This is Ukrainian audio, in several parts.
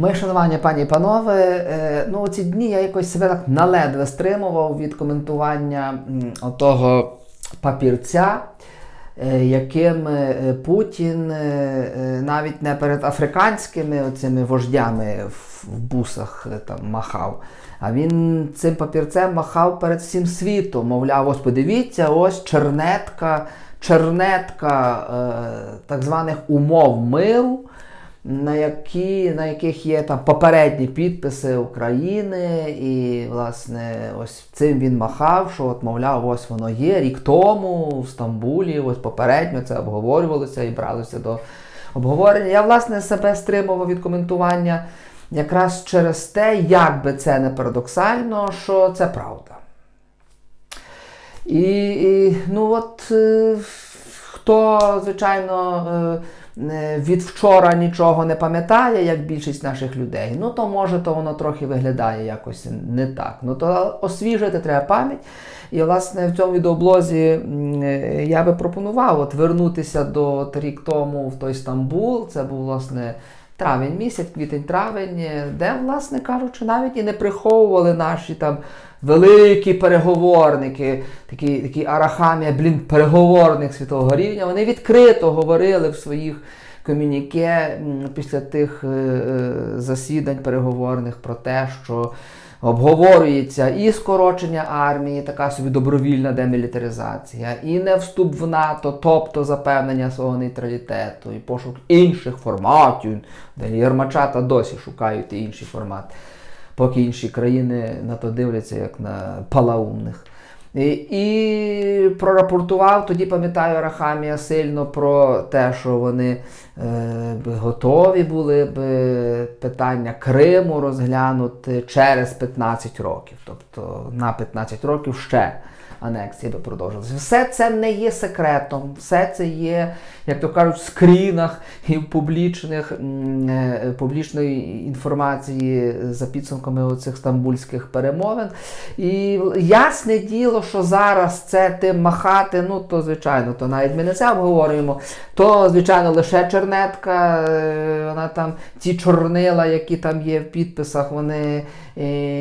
Моє шанування, пані і панове, е, ну ці дні я якось себе так наледве стримував від коментування м, отого папірця, е, яким е, Путін навіть не перед африканськими оцими вождями в бусах там махав. А він цим папірцем махав перед всім світом. Мовляв, ось подивіться, ось чернетка, чернетка так званих умов миру на, які, на яких є там попередні підписи України, і, власне, ось цим він махав, що от, мовляв, ось воно є. Рік тому в Стамбулі, ось попередньо це обговорювалося і бралося до обговорення. Я, власне, себе стримував від коментування якраз через те, як би це не парадоксально, що це правда. І, і ну от е, хто, звичайно, е, від вчора нічого не пам'ятає, як більшість наших людей, ну то може то воно трохи виглядає якось не так. Ну то освіжити треба пам'ять. І, власне, в цьому відеоблозі я би пропонував от вернутися до рік тому в той Стамбул. Це був, власне, травень місяць, квітень-травень, де, власне кажучи, навіть і не приховували наші там великі переговорники, такі, такі арахамія, блін, переговорник світового рівня. Вони відкрито говорили в своїх комюніке після тих е, е, засідань переговорних про те, що обговорюється і скорочення армії, така собі добровільна демілітаризація, і не вступ в НАТО, тобто запевнення свого нейтралітету, і пошук інших форматів, де Єрмачата досі шукають інші формати, поки інші країни на то дивляться як на палаумних. І, прорапортував, тоді пам'ятаю Рахамія сильно про те, що вони е, готові були б питання Криму розглянути через 15 років. Тобто на 15 років ще анексія би продовжилася. Все це не є секретом, все це є, як то кажуть, в скрінах і в публічних, е, публічної інформації за підсумками оцих стамбульських перемовин. І ясне діло, що зараз це тим махати, ну то звичайно, то навіть ми не це обговорюємо, то звичайно лише чернетка, е, вона там ті чорнила, які там є в підписах, вони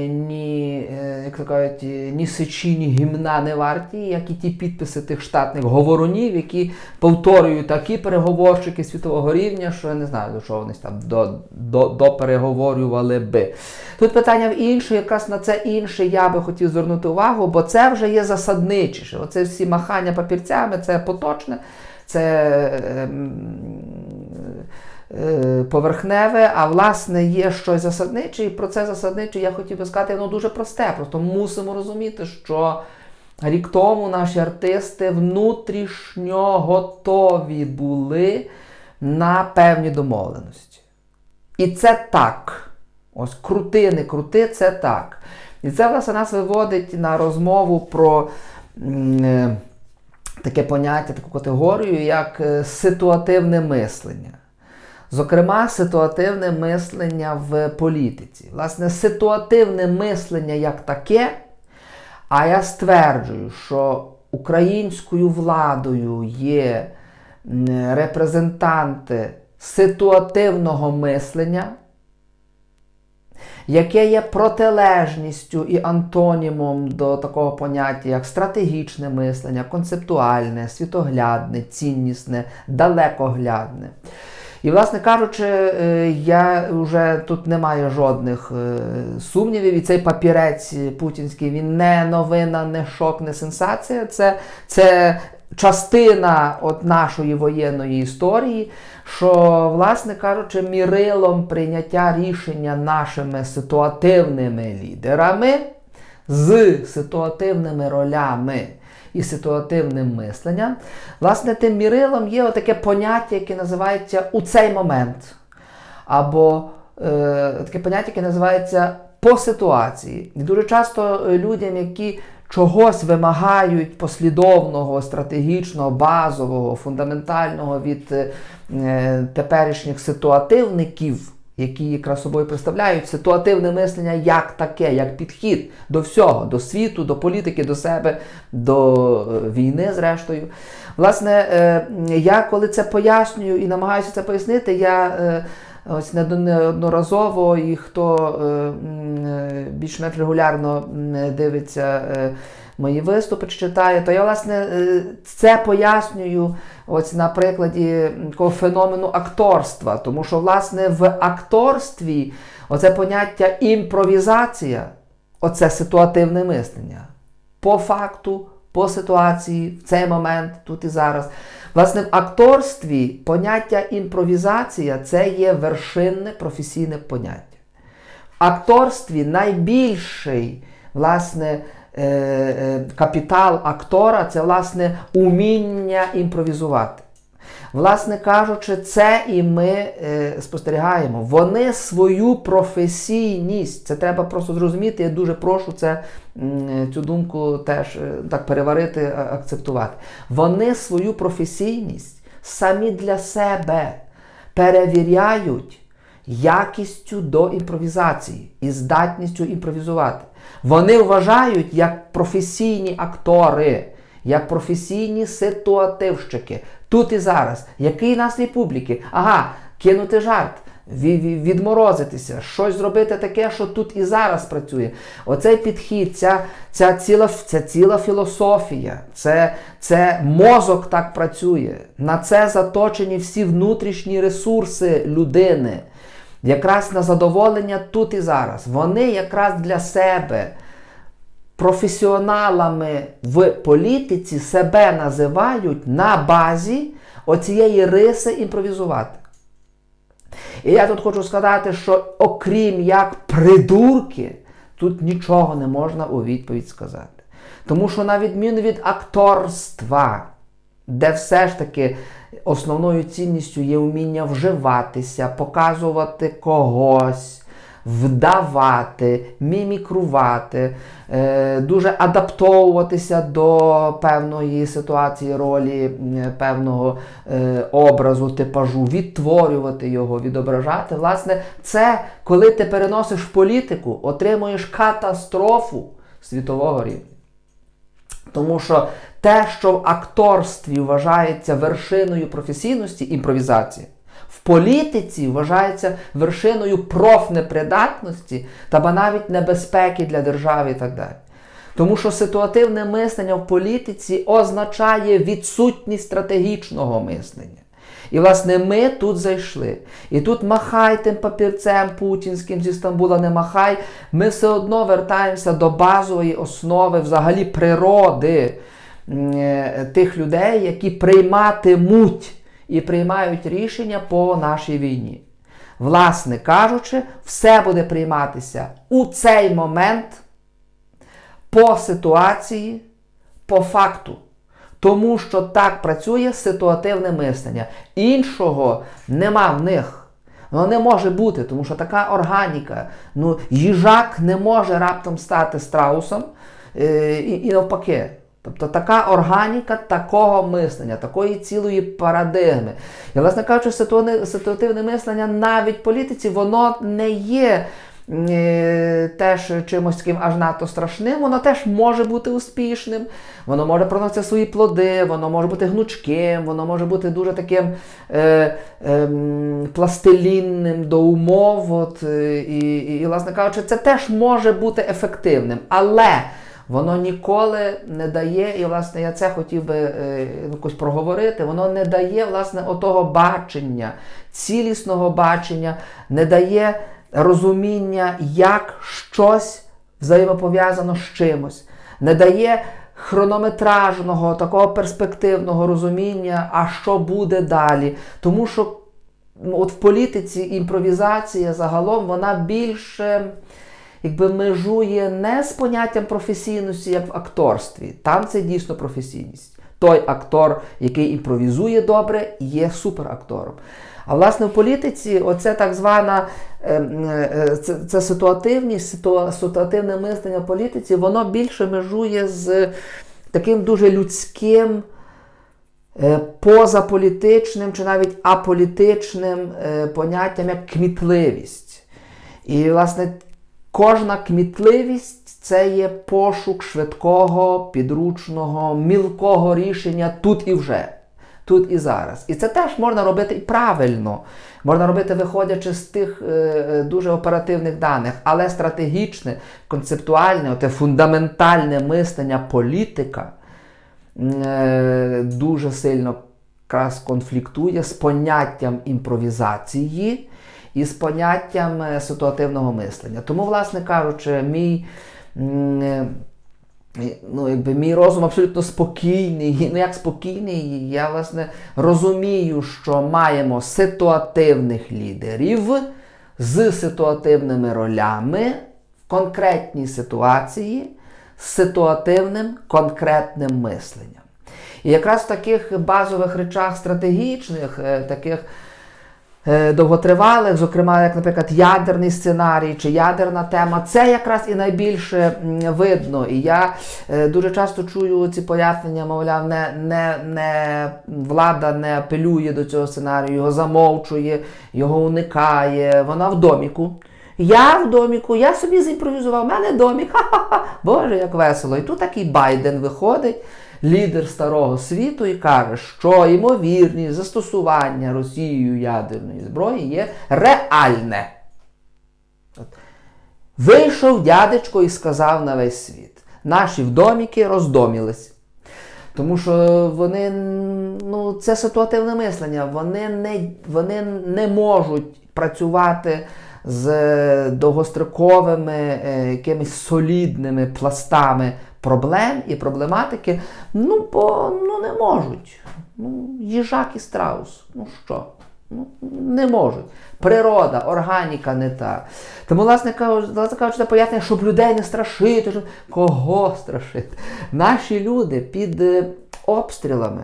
ні, е, як то кажуть, е, ні сечі, ні гімна не варті, як і ті підписи тих штатних говорунів, які повторюють такі переговорщики світового рівня, що я не знаю, до чого вони там до, до, допереговорювали би. Тут питання в інше, якраз на це інше я би хотів звернути увагу, бо це вже є засадничіше. Оце всі махання папірцями, це поточне, це. е, Поверхневе, а власне є щось засадниче, і про це засадниче я хотів би сказати, воно дуже просте. Просто мусимо розуміти, що рік тому наші артисти внутрішньо готові були на певні домовленості. І це так. Ось крути, не крути, це так. І це власне нас виводить на розмову про е, таке поняття, таку категорію, як е, ситуативне мислення. Зокрема, ситуативне мислення в політиці. Власне, ситуативне мислення як таке, а я стверджую, що українською владою є репрезентанти ситуативного мислення, яке є протилежністю і антонімом до такого поняття, як стратегічне мислення, концептуальне, світоглядне, ціннісне, далекоглядне. І, власне кажучи, е, я вже тут не маю жодних е, сумнівів, і цей папірець путінський він не новина, не шок, не сенсація. Це, це частина от нашої воєнної історії, що, власне кажучи, мірилом прийняття рішення нашими ситуативними лідерами з ситуативними ролями і ситуативним мисленням. Власне, тим мірилом є таке поняття, яке називається у цей момент. Або е, таке поняття, яке називається по ситуації. І дуже часто е, людям, які чогось вимагають послідовного, стратегічного, базового, фундаментального від е, теперішніх ситуативників, які якраз собою представляють ситуативне мислення як таке, як підхід до всього, до світу, до політики, до себе, до е, війни, зрештою. Власне, е, я коли це пояснюю і намагаюся це пояснити, я е, ось неодноразово, і хто більш-менш регулярно дивиться мої виступи чи читає, то я власне е, це пояснюю ось на прикладі такого феномену акторства. Тому що, власне, в акторстві оце поняття імпровізація, оце ситуативне мислення. По факту, по ситуації, в цей момент, тут і зараз. Власне, в акторстві поняття імпровізація це є вершинне професійне поняття. В акторстві найбільший власне, капітал актора це власне уміння імпровізувати. Власне кажучи, це і ми е, спостерігаємо. Вони свою професійність, це треба просто зрозуміти. Я дуже прошу це, цю думку теж е, так переварити, акцептувати. Вони свою професійність самі для себе перевіряють якістю до імпровізації і здатністю імпровізувати. Вони вважають як професійні актори, як професійні ситуативщики. Тут і зараз. Який настрій публіки? Ага, кинути жарт. ві- ві- Відморозитися, щось зробити таке, що тут і зараз працює. Оцей підхід, ця, ця, ціла, ця ціла філософія, це, це мозок так працює. На це заточені всі внутрішні ресурси людини. Якраз на задоволення тут і зараз. Вони якраз для себе професіоналами в політиці себе називають на базі оцієї риси імпровізувати. І я тут хочу сказати, що окрім як придурки, тут нічого не можна у відповідь сказати. Тому що, на відміну від акторства, де все ж таки основною цінністю є вміння вживатися, показувати когось, вдавати, мімікрувати, е, дуже адаптовуватися до певної ситуації, ролі, певного е, образу, типажу, відтворювати його, відображати. Власне, це коли ти переносиш політику, отримуєш катастрофу світового рівня. Тому що те, що в акторстві вважається вершиною професійності імпровізації, в політиці вважається вершиною профнепридатності та навіть небезпеки для держави і так далі. Тому що ситуативне мислення в політиці означає відсутність стратегічного мислення. І, власне, ми тут зайшли. І тут махай тим папірцем путінським зі Стамбула, не махай. Ми все одно вертаємося до базової основи взагалі природи е, тих людей, які прийматимуть і приймають рішення по нашій війні. Власне кажучи, все буде прийматися у цей момент по ситуації, по факту. Тому що так працює ситуативне мислення. Іншого нема в них. Воно не може бути, тому що така органіка. Ну, їжак не може раптом стати страусом е, і, і навпаки. Тобто така органіка такого мислення, такої цілої парадигми. І, власне кажучи, ситуативне, мислення навіть в політиці, воно не є теж чимось таким аж надто страшним, воно теж може бути успішним, воно може приносити свої плоди, воно може бути гнучким, воно може бути дуже таким е, е, пластилінним до умов. От, е, і, і, і, власне кажучи, це теж може бути ефективним. Але воно ніколи не дає, і власне я це хотів би е, якось проговорити, воно не дає власне отого бачення, цілісного бачення, не дає розуміння, як щось взаємопов'язано з чимось, не дає хронометражного, такого перспективного розуміння, а що буде далі. Тому що ну, от в політиці імпровізація загалом вона більше якби межує не з поняттям професійності, як в акторстві. Там це дійсно професійність. Той актор, який імпровізує добре, є суперактором. А власне в політиці, оце так звана е, е, це, це ситуативність, ситуа- ситуативне мислення в політиці, воно більше межує з таким дуже людським, е, позаполітичним чи навіть аполітичним поняттям як кмітливість. І, власне, кожна кмітливість це є пошук швидкого, підручного, мілкого рішення тут і вже. Тут і зараз. І це теж можна робити і правильно. Можна робити, виходячи з тих е, е, дуже оперативних даних, але стратегічне, концептуальне, оте фундаментальне мислення політика е, дуже сильно якраз конфліктує з поняттям імпровізації і з поняттям ситуативного мислення. Тому, власне кажучи, мій. Ну, якби мій розум абсолютно спокійний. Ну як спокійний, я власне розумію, що маємо ситуативних лідерів з ситуативними ролями в конкретній ситуації, з ситуативним конкретним мисленням. І якраз в таких базових речах стратегічних, е, таких довготривалих, зокрема, як, наприклад, ядерний сценарій чи ядерна тема, це якраз і найбільше видно. І я е, дуже часто чую ці пояснення, мовляв, не, не, не влада не апелює до цього сценарію, його замовчує, його уникає, вона в доміку. Я в доміку, я собі зімпровізував, в мене домік, ха-ха-ха, Боже, як весело. І тут такий Байден виходить, лідер старого світу, і каже, що ймовірність застосування Росією ядерної зброї є реальне. От. Вийшов дядечко і сказав на весь світ. Наші вдоміки роздомілись. Тому що вони, ну, це ситуативне мислення, вони не, вони не можуть працювати з довгостроковими е, якимись солідними пластами проблем і проблематики, ну, бо ну, не можуть. Ну, їжак і страус. Ну що? Ну, не можуть. Природа, органіка не та. Тому, власне власне кажучи, це пояснення, щоб людей не страшити. Кого страшити? Наші люди під е, обстрілами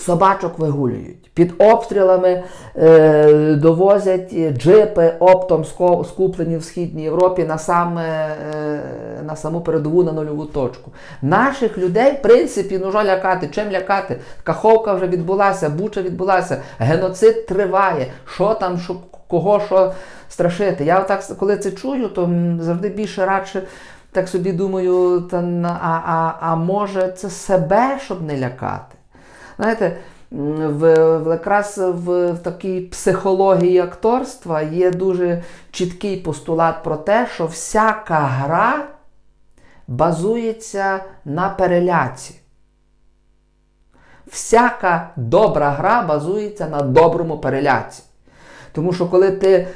собачок вигулюють. Під обстрілами е, довозять джипи оптом скуплені в Східній Європі на, саме, е, на саму передову на нульову точку. Наших людей, в принципі, ну що лякати, чим лякати? Каховка вже відбулася, Буча відбулася, геноцид триває. Що там, що, кого що страшити? Я так, коли це чую, то завжди більше радше. Так собі думаю, та, а, а, а може це себе, щоб не лякати? Знаєте, в, в, якраз в, в такій психології акторства є дуже чіткий постулат про те, що всяка гра базується на переляці. Всяка добра гра базується на доброму переляці. Тому що коли ти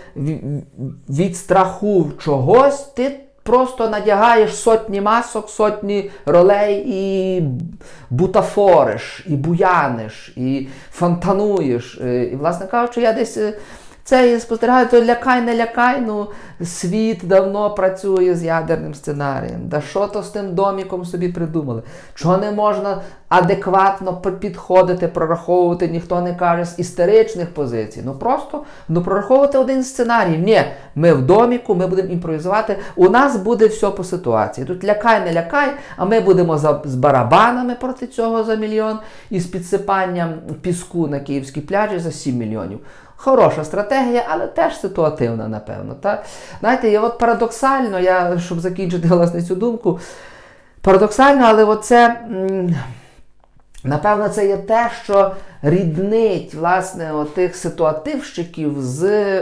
від страху чогось, ти просто надягаєш сотні масок, сотні ролей і бутафориш, і буяниш, і фонтануєш. Е, І, власне кажучи, я десь е, це і спостерігаю, то лякай, не лякай, ну світ давно працює з ядерним сценарієм. Да що то з тим доміком собі придумали? Чого не можна адекватно підходити, прораховувати, ніхто не каже з істеричних позицій. Ну просто ну, прораховувати один сценарій. Ні, ми в доміку, ми будемо імпровізувати. У нас буде все по ситуації. Тут лякай, не лякай, а ми будемо за, з барабанами проти цього за мільйон і з підсипанням піску на київській пляжі за 7 мільйонів. Хороша стратегія, але теж ситуативна, напевно. Так? Знаєте, і от парадоксально, я, щоб закінчити власне цю думку, парадоксально, але оце. м, Напевно, це є те, що ріднить власне отих ситуативщиків з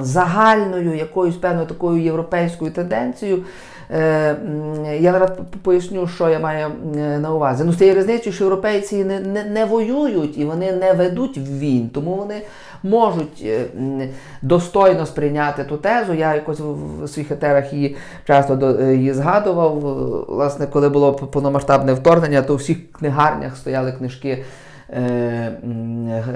загальною якоюсь певною такою європейською тенденцією. Е, я зараз поясню, що я маю на увазі. Ну, з тією різницею, що європейці не, не, не воюють і вони не ведуть війн, тому вони можуть е, достойно сприйняти ту тезу. Я якось в своїх етерах її часто е, її згадував. Власне, коли було повномасштабне вторгнення, то у всіх книгарнях стояли книжки.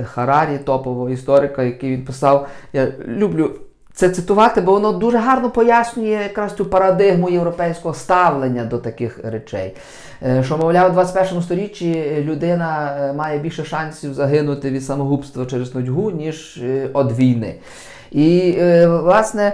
Харарі, топового історика, який він писав. Я люблю це цитувати, бо воно дуже гарно пояснює якраз цю парадигму європейського ставлення до таких речей. Е, Що, мовляв, у 21 сторіччі людина е, має більше шансів загинути від самогубства через нудьгу, ніж е, від війни. І, власне,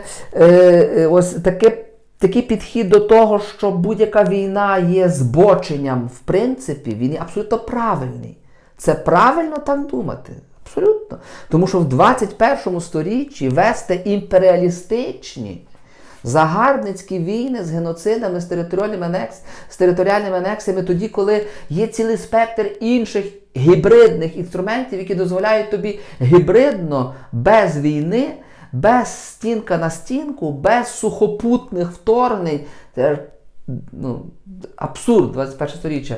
ось таке. Такий підхід до того, що будь-яка війна є збоченням, в принципі, він є абсолютно правильний. Це правильно так думати. Абсолютно. Тому що в 21 сторіччі вести імперіалістичні загарбницькі війни з геноцидами, з територіальними, анекс, з територіальними анексіями, тоді, коли є цілий спектр інших гібридних інструментів, які дозволяють тобі гібридно, без війни, без стінка на стінку, без сухопутних вторгнень. Ну, абсурд 21 сторіччя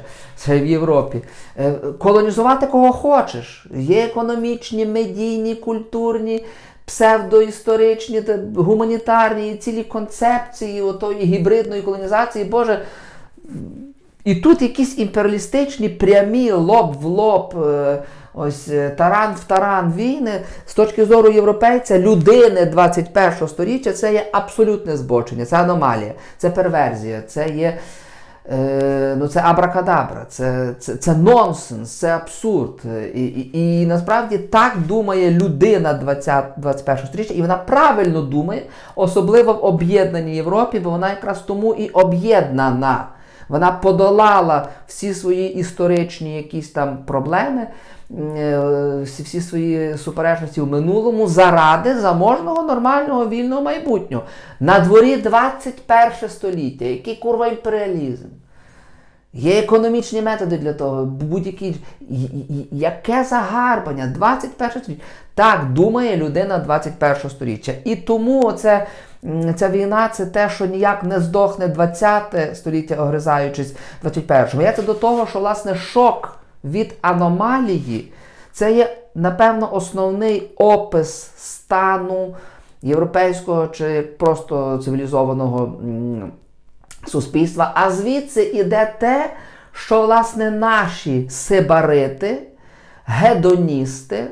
в Європі. Е, Колонізувати кого хочеш. Є економічні, медійні, культурні, псевдоісторичні, гуманітарні, цілі концепції отої гібридної колонізації. Боже, і тут якісь імперіалістичні прямі лоб в лоб, е, ось е, таран в таран війни з точки зору європейця, людини 21-го століття це є абсолютне збочення, це аномалія, це перверзія, це є. Е, ну, це абракадабра, це, це, це нонсенс, це абсурд. І, і, і насправді так думає людина 20, 21 століття, і вона правильно думає, особливо в об'єднаній Європі, бо вона якраз тому і об'єднана. Вона подолала всі свої історичні якісь там проблеми, е, всі, всі свої суперечності в минулому заради заможного, нормального, вільного майбутнього. На дворі 21 століття, який курва імперіалізм. Є економічні методи для того, будь-які. Яке загарбання? 21 століття. Так думає людина 21 століття. І тому оце, ця війна це те, що ніяк не здохне 20 століття, огризаючись 21-му. Я це до того, що власне шок від аномалії це є, напевно, основний опис стану європейського чи просто цивілізованого. суспільства. А звідси іде те, що власне наші сибарити, гедоністи,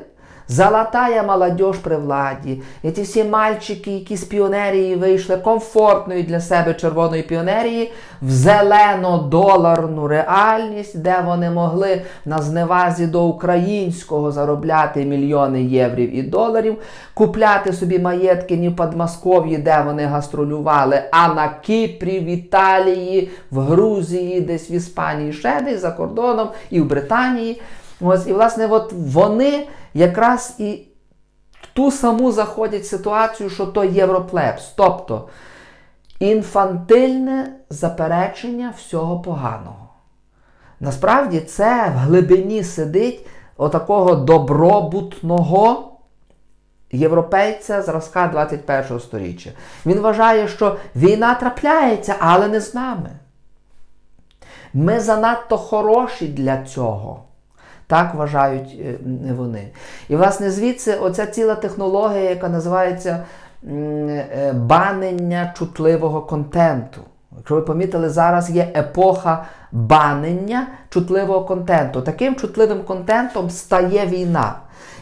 золотая молодь при владі, і ті всі мальчики, які з піонерії вийшли комфортної для себе червоної піонерії в зелено-доларну реальність, де вони могли на зневазі до українського заробляти мільйони єврів і доларів, купляти собі маєтки не в Подмосков'ї, де вони гастролювали, а на Кіпрі, в Італії, в Грузії, десь в Іспанії, ще десь за кордоном і в Британії. Ось, і власне, от вони якраз і в ту саму заходять ситуацію, що то європлебс. Тобто інфантильне заперечення всього поганого. Насправді це в глибині сидить отакого добробутного європейця зразка 21 століття. Він вважає, що війна трапляється, але не з нами. Ми занадто хороші для цього. Так вважають е, вони. І, власне, звідси оця ціла технологія, яка називається е, банення чутливого контенту. Якщо ви помітили, зараз є епоха банення чутливого контенту. Таким чутливим контентом стає війна.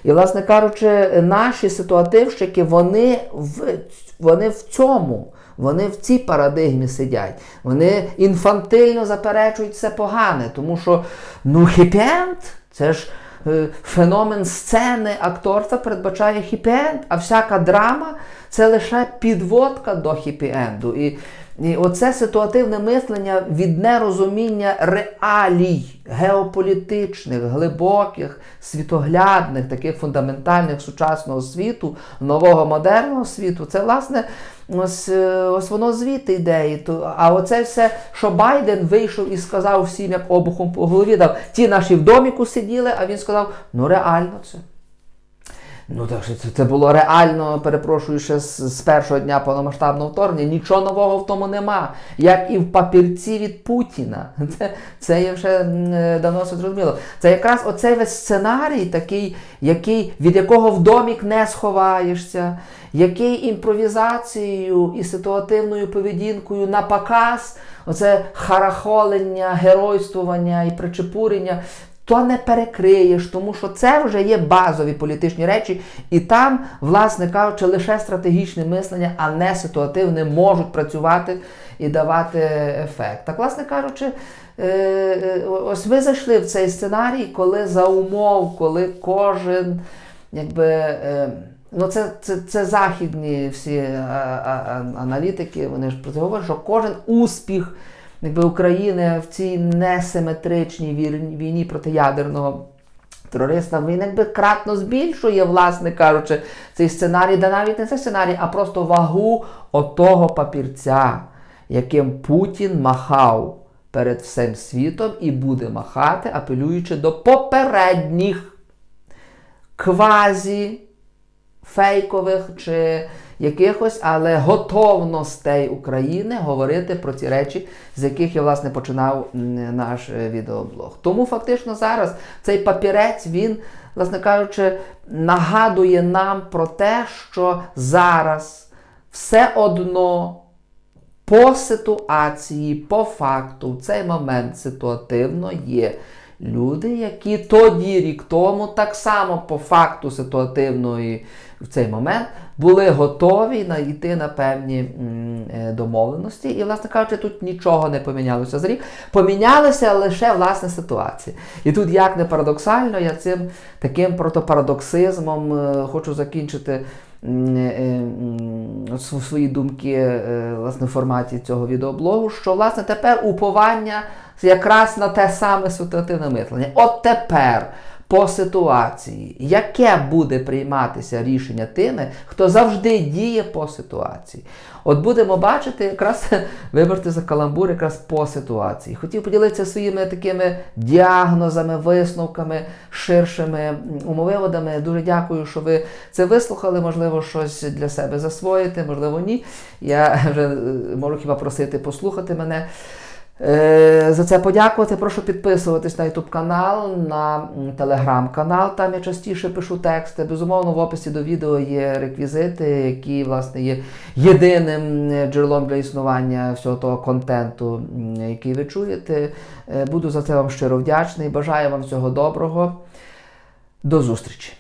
І, власне кажучи, наші ситуативщики, вони в, вони в цьому. Вони в цій парадигмі сидять. Вони інфантильно заперечують все погане, тому що ну хіпі-енд – це ж е, феномен сцени акторства передбачає хіпі-енд, а всяка драма це лише підводка до хіпі-енду. І, оце ситуативне мислення від нерозуміння реалій геополітичних, глибоких, світоглядних, таких фундаментальних сучасного світу, нового модерного світу, це власне ось, е, ось воно звідти йде. А оце все, що Байден вийшов і сказав всім, як обухом по голові дав, ті наші в доміку сиділи, а він сказав: ну реально це. Ну так що це, це було реально, перепрошую, ще з, з першого дня повномасштабного вторгнення. Нічого нового в тому нема. Як і в папірці від Путіна. Це, це є вже е, давно все зрозуміло. Це якраз оцей весь сценарій, такий, який, від якого в домік не сховаєшся, який імпровізацією і ситуативною поведінкою на показ, оце харахолення, геройствування і причепурення то не перекриєш, тому що це вже є базові політичні речі, і там, власне кажучи, лише стратегічне мислення, а не ситуативне, можуть працювати і давати ефект. Так, власне кажучи, е, е, ось ви зайшли в цей сценарій, коли за умов, коли кожен якби. е, Ну, це, це, це західні всі а, а, аналітики, вони ж про це говорять, що кожен успіх якби, України в цій несиметричній війні проти ядерного терористам, він якби кратно збільшує, власне кажучи, цей сценарій, да навіть не цей сценарій, а просто вагу отого папірця, яким Путін махав перед всім світом і буде махати, апелюючи до попередніх квазі фейкових чи якихось, але готовностей України говорити про ті речі, з яких я власне починав наш е, відеоблог. Тому фактично зараз цей папірець він, власне кажучи, нагадує нам про те, що зараз все одно. По ситуації, по факту, в цей момент ситуативно є люди, які тоді, рік тому, так само по факту ситуативної в цей момент були готові йти на певні е, домовленості. І, власне кажучи, тут нічого не помінялося за рік. Помінялися лише власне ситуації. І тут, як не парадоксально, я цим таким протопарадоксизмом е, хочу закінчити е, свої думки власне, в форматі цього відеоблогу, що власне тепер уповання якраз на те саме ситуативне мислення. От тепер. По ситуації, яке буде прийматися рішення тими, хто завжди діє по ситуації. От будемо бачити, якраз вибрати за каламбур якраз по ситуації. Хотів поділитися своїми такими діагнозами, висновками, ширшими умовиводами. Дуже дякую, що ви це вислухали. Можливо, щось для себе засвоїте, можливо, ні. Я вже е, можу хіба просити послухати мене. Е, За це подякувати. Прошу підписуватись на YouTube канал, на м, Telegram канал. Там я частіше пишу тексти. Безумовно, в описі до відео є реквізити, які власне є єдиним е, джерелом для існування всього того контенту, який ви чуєте. Е, Буду за це вам щиро вдячний. Бажаю вам всього доброго. До зустрічі!